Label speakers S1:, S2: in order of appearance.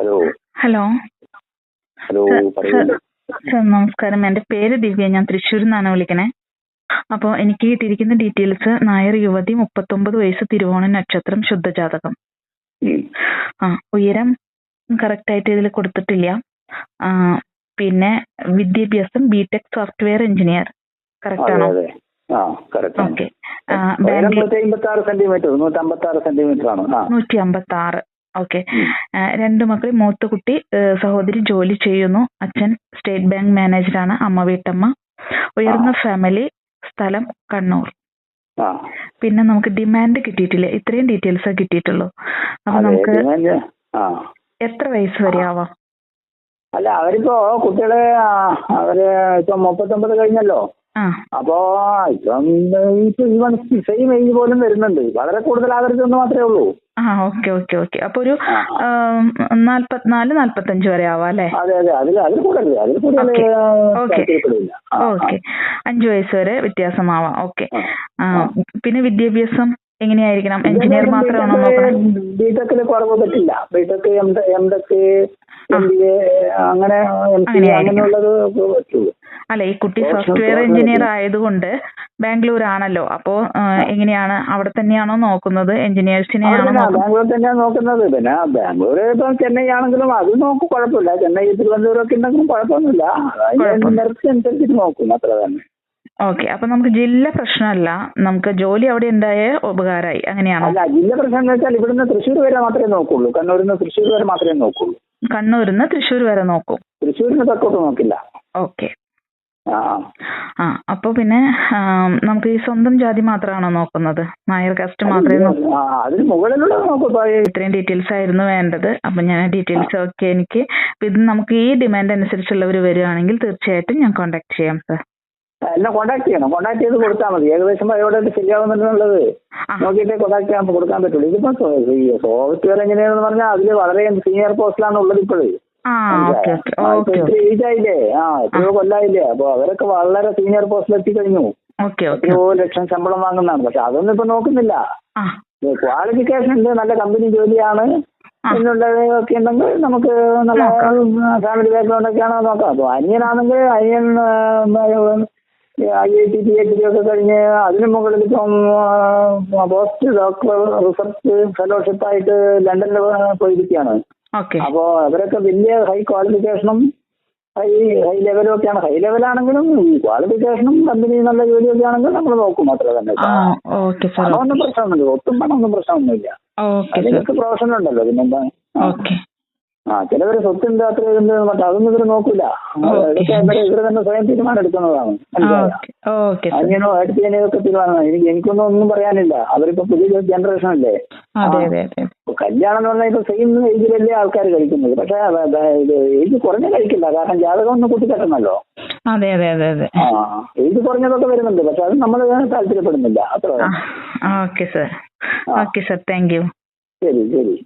S1: Hello.
S2: Hello.
S1: Hello
S2: sir- നമസ്കാരം. എന്റെ പേര് ദിവ്യ. ഞാൻ തൃശ്ശൂരിൽ നിന്നാണ് വിളിക്കണേ. അപ്പോൾ എനിക്ക് കിട്ടിയിരിക്കുന്ന ഡീറ്റെയിൽസ് നായർ യുവതി മുപ്പത്തൊമ്പത് വയസ്സ് തിരുവോണ നക്ഷത്രം ശുദ്ധജാതകം. ആ ഉയരം കറക്റ്റ് ആയിട്ട് ഇതിൽ കൊടുത്തിട്ടില്ല. പിന്നെ വിദ്യാഭ്യാസം ബിടെക് സോഫ്റ്റ്വെയർ എഞ്ചിനീയർ കറക്റ്റ് ആണോ? ഓക്കെ.
S1: നൂറ്റി അമ്പത്തി ആറ്
S2: ഓക്കെ. രണ്ട് മക്കൾ മൂത്ത കുട്ടി സഹോദരി ജോലി ചെയ്യുന്നു. അച്ഛൻ സ്റ്റേറ്റ് ബാങ്ക് മാനേജറാണ് അമ്മ വീട്ടമ്മ. ഉയർന്ന ഫാമിലി സ്ഥലം കണ്ണൂർ. പിന്നെ നമുക്ക് ഡിമാൻഡ് കിട്ടിയിട്ടില്ല? ഇത്രയും ഡീറ്റെയിൽസ് കിട്ടിയിട്ടുള്ളൂ. അപ്പൊ നമുക്ക് എത്ര വയസ്സ് വരെ ആവാം?
S1: അല്ല അവരിപ്പോ കുട്ടികൾ അവർ ഇപ്പൊ മുപ്പത്തൊമ്പത് കഴിഞ്ഞല്ലോ. അപ്പോ ഇപ്പം ഇപ്പൊ സെയിം ഏജ് പോലും വരുന്നുണ്ട്. വളരെ കൂടുതൽ ആവരുതെന്ന് മാത്രമേ ഉള്ളൂ.
S2: ആ ഓക്കെ ഓക്കെ ഓക്കെ. അപ്പൊ ഒരു. നാല്പത്തിനാല് നാല്പത്തഞ്ച് വരെ ആവാം അല്ലേ? ഓക്കേ. അഞ്ചു വയസ്സ് വരെ വ്യത്യാസമാവാം. ഓക്കെ. പിന്നെ വിദ്യാഭ്യാസം എങ്ങനെയായിരിക്കണം? എഞ്ചിനീയർ മാത്രമാണോ നോക്കണം?
S1: ബിടെക്കിൽ കുറവ് പറ്റില്ല. BTech M tech. M B A അങ്ങനെ. അങ്ങനെയുള്ളത് പറ്റുള്ളൂ.
S2: അല്ല ഈ കുട്ടി സോഫ്റ്റ്വെയർ എഞ്ചിനീയർ. ആയതുകൊണ്ട് ബാംഗ്ലൂർ ആണല്ലോ അപ്പോ എങ്ങനെയാണ്? അവിടെ തന്നെയാണോ നോക്കുന്നത്? എഞ്ചിനീയേഴ്സിനെ
S1: ബാംഗ്ലൂർ തന്നെയാണ് നോക്കുന്നത്. പിന്നെ ബാംഗ്ലൂർ ഇപ്പൊ ചെന്നൈ ആണെങ്കിലും അത് നോക്കും കുഴപ്പമില്ല. ചെന്നൈ തിരുവനന്തപുരം ഒക്കെ ഉണ്ടെങ്കിലും കുഴപ്പമൊന്നുമില്ല. അനുസരിച്ചിട്ട് നോക്കും അത്ര തന്നെ.
S2: ഓക്കെ അപ്പൊ നമുക്ക് ജില്ല പ്രശ്നമല്ല. നമുക്ക് ജോലി അവിടെ ഉണ്ടായ ഉപകാരമായി അങ്ങനെയാണോ?
S1: അല്ല ജില്ല പ്രശ്നം എന്ന് വെച്ചാൽ ഇവിടുന്ന് തൃശ്ശൂർ വരെ മാത്രമേ നോക്കുള്ളൂ. കണ്ണൂരിൽ നിന്ന് തൃശ്ശൂർ വരെ മാത്രമേ നോക്കുള്ളൂ.
S2: കണ്ണൂരിൽ നിന്ന് തൃശ്ശൂർ വരെ നോക്കും.
S1: തൃശ്ശൂരിന് തെക്കോട്ട് നോക്കില്ല.
S2: ഓക്കെ.
S1: ആ
S2: അപ്പൊ പിന്നെ നമുക്ക് ഈ സ്വന്തം ജാതി മാത്രമാണോ നോക്കുന്നത്? നായർ കാസ്റ്റ് മാത്രമേ ഇത്രയും ഡീറ്റെയിൽസ് ആയിരുന്നു വേണ്ടത്. അപ്പൊ ഞാൻ ഡീറ്റെയിൽസ് ഒക്കെ എനിക്ക് ഇത് നമുക്ക് ഈ ഡിമാൻഡ് അനുസരിച്ചുള്ളവർ വരികയാണെങ്കിൽ തീർച്ചയായിട്ടും ഞാൻ കോൺടാക്ട് ചെയ്യാം സർ
S1: എന്നെ കോണ്ടാക്ട് ചെയ്യണം. കോണ്ടാക്ട് ചെയ്ത് കൊടുത്താൽ മതി. ഏകദേശം എവിടെ ശരിയാവുന്നുള്ളത് നോക്കിയിട്ട് കോണ്ടാക്ട് ചെയ്യാൻ കൊടുക്കാൻ പറ്റുള്ളൂ. ഇതിപ്പോ സോഫ്റ്റ്വെയർ എഞ്ചിനീയർ എന്ന് പറഞ്ഞാൽ അതിൽ വളരെ സീനിയർ പോസ്റ്റിലാണ് ഉള്ളത് ഇപ്പോഴും. ഏജ് ആയില്ലേ ആ എത്രയോ കൊല്ലായില്ലേ? അപ്പൊ അവരൊക്കെ വളരെ സീനിയർ പോസ്റ്റിൽ
S2: എത്തി കഴിഞ്ഞു
S1: എത്രയോ ലക്ഷം ശമ്പളം വാങ്ങുന്നതാണ്. പക്ഷെ അതൊന്നും ഇപ്പൊ നോക്കുന്നില്ല. ക്വാളിഫിക്കേഷൻ ഉണ്ട് നല്ല കമ്പനി ജോലിയാണ്.
S2: ആ.
S1: എന്നുള്ളത് ഒക്കെ ഉണ്ടെങ്കിൽ നമുക്ക് നല്ല ഫാമിലി ബാക്ക്ഗ്രൗണ്ട് ഒക്കെയാണോ നോക്കാം. അപ്പൊ അനിയനാണെങ്കിൽ അനിയൻ I I T P H D ഒക്കെ കഴിഞ്ഞ് അതിനു മുകളിൽ ഇപ്പം പോസ്റ്റ് ഡോക്ടർ റിസർച്ച് ഫെലോഷിപ്പ് ആയിട്ട് ലണ്ടനിൽ പോയിരിക്കുകയാണ്. അപ്പോ അവരൊക്കെ വലിയ ഹൈ ക്വാളിഫിക്കേഷനും ഹൈ ഹൈ ലെവലും ഒക്കെയാണ്. ഹൈ ലെവലാണെങ്കിലും ക്വാളിഫിക്കേഷനും കമ്പനി നല്ല ഒക്കെ ആണെങ്കിൽ നമ്മൾ നോക്കും മാത്രമേ തന്നെ പണമൊന്നും പ്രശ്നമൊന്നുമില്ല. ഒട്ടും പണമൊന്നും പ്രശ്നമൊന്നുമില്ല. അതിനൊക്കെ പ്രൊഫഷൻ ഉണ്ടല്ലോ പിന്നെന്താ? ആ. ചിലവര് സ്വത്തുണ്ട് അത്ര ഉണ്ട് മറ്റേ അതൊന്നും ഇവർ നോക്കൂല. ഇവർ തന്നെ സ്വയം തീരുമാനം എടുക്കുന്നതാണ്. അങ്ങനെയോ
S2: ഓക്കെ.
S1: തീരുമാനമാണ്. എനിക്ക് എനിക്കൊന്നും ഒന്നും പറയാനില്ല. അവരിപ്പോ പുതിയ ജനറേഷൻ അല്ലേ? കല്യാണം എന്ന് പറഞ്ഞാൽ ഇപ്പൊ സെയിം ഏജിലല്ലേ ആൾക്കാർ കഴിക്കുന്നത്. പക്ഷെ ഏജ് കുറഞ്ഞ കഴിക്കില്ല. കാരണം ജാതകം ഒന്ന് കൂട്ടിക്കെട്ടണല്ലോ
S2: അതെ അതെ അതെ അതെ.
S1: ആ ഏജ് കുറഞ്ഞതൊക്കെ വരുന്നുണ്ട്. പക്ഷെ അത് നമ്മൾ താല്പര്യപ്പെടുന്നില്ല. അത്ര
S2: okay sir okay sir thank you
S1: ശരി ശരി.